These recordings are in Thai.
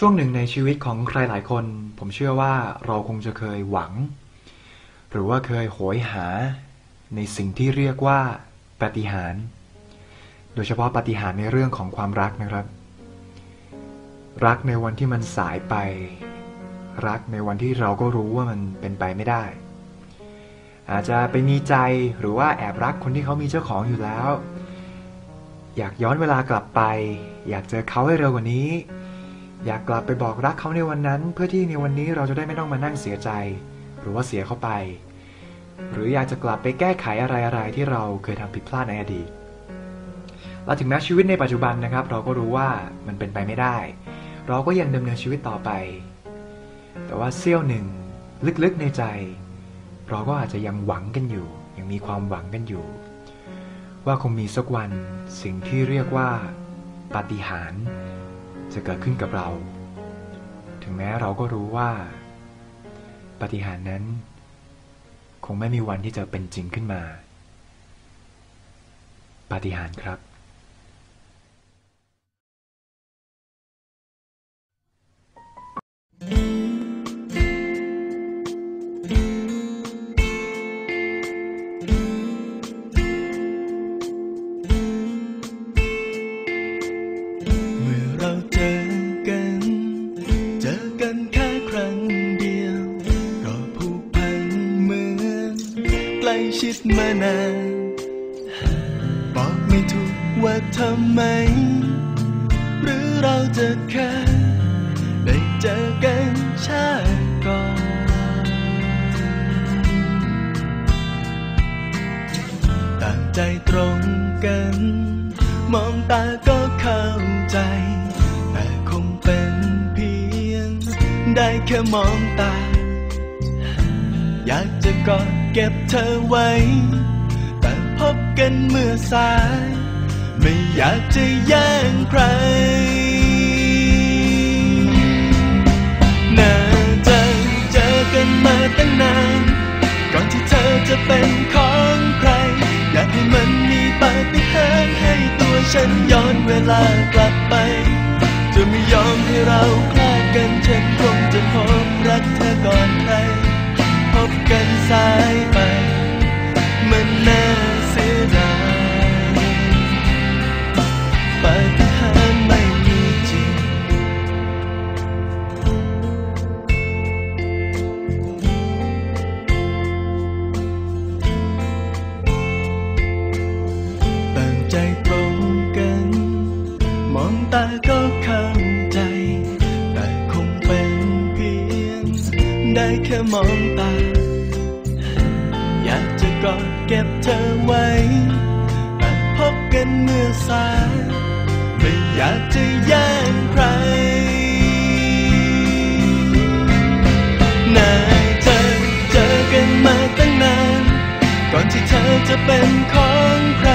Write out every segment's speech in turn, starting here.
ช่วงหนึ่งในชีวิตของใครหลายคน ผมเชื่อว่าเราคงจะเคยหวัง หรือว่าเคยโหยหา ในสิ่งที่เรียกว่าปาฏิหาร โดยเฉพาะปาฏิหารในเรื่องของความรักนะครับ รักในวันที่มันสายไป รักในวันที่เราก็รู้ว่ามันเป็นไปไม่ได้ อาจจะไปมีใจหรือว่าแอบรักคนที่เขามีเจ้าของอยู่แล้ว อยากย้อนเวลากลับไป อยากเจอเขาให้เร็วกว่านี้ อยากกลับไปบอกรักเขาในวันนั้น เพื่อที่ในวันนี้เราจะได้ไม่ต้องมานั่งเสียใจ หรือว่าเสียเขาไป หรืออยากจะกลับไปแก้ไขอะไรๆที่เราเคยทำผิดพลาดในอดีตและถึงแม้ชีวิตในปัจจุบันนะครับ เราก็รู้ว่ามันเป็นไปไม่ได้ เราก็ยังดำเนินชีวิตต่อไป แต่ว่าเสี้ยวหนึ่งลึกๆในใจ เราก็อาจจะยังหวังกันอยู่ ยังมีความหวังกันอยู่ ว่าคงมีสักวันสิ่งที่เรียกว่าปาฏิหาริย์ จะเกิดขึ้นกับเรา ถึงแม้เราก็รู้ว่า ปฏิหารนั้น คงไม่มีวันที่จะเป็นจริงขึ้นมา ปฏิหารครับ ถูกว่าทำไม หรือเราจะแค่ได้เจอกันชาติก่อนต่างใจตรงกัน มองตาก็เข้าใจ แต่คงเป็นเพียง ได้แค่มองตา อยากจะกอดเก็บเธอไว้ กันเมื่อสาย ไม่อยากจะแย่งใครน่าจะเจอกันมาตั้งนาน ก่อนที่เธอจะเป็นของใคร อยากให้มันมีปาฏิหาริย์ให้ตัวฉันย้อนเวลากลับไป จะไม่ยอมให้เราคลาดกันฉันคงจะพบรักเธอก่อนใคร พบกันสายไป องตาก็เข้าใจ แต่คงเป็นเพียง ได้แค่มองตา อยากจะกอดเก็บเธอไว้ แต่พบกันเมื่อสายไม่อยากจะแย่งใครนายเธอเจอกันมาตั้งนาน ก่อนที่เธอจะเป็นของใคร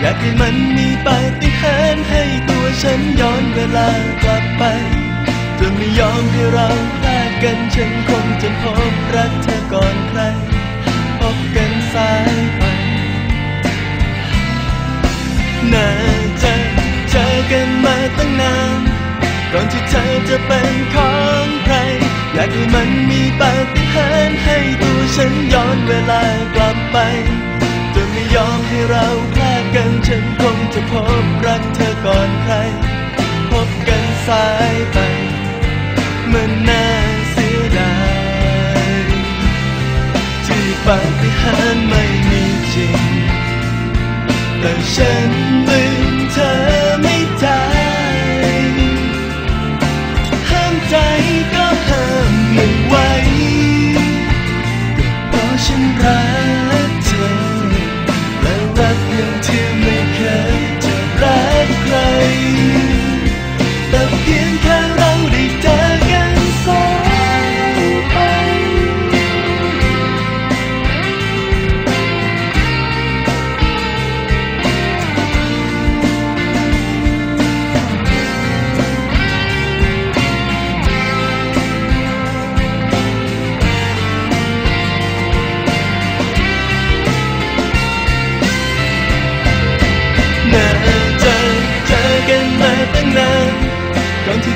อยากให้มันมีปาฏิหาริย์ให้ตัว ฉันย้อนเวลากลับไปจะไม่ยอมให้เราพลาดกันฉันคงจะพบรักเธอก่อนใคร พบกันสายไปน่าจะเจอกันมาตั้งนาน ก่อนที่เธอจะเป็นของใคร อยากให้มันมีปาฏิหาริย์ให้ตัวฉันย้อนเวลากลับไป สายไปมันน่าเสียดายที่ปาฏิหาริย์ไม่มีจริง แต่ฉันลืมเธอไม่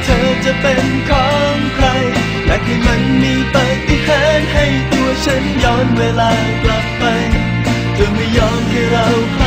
เธอจะเป็นของใคร และให้มันมีปฏิหารให้ตัวฉันย้อนเวลากลับไป เธอไม่ยอมให้เรา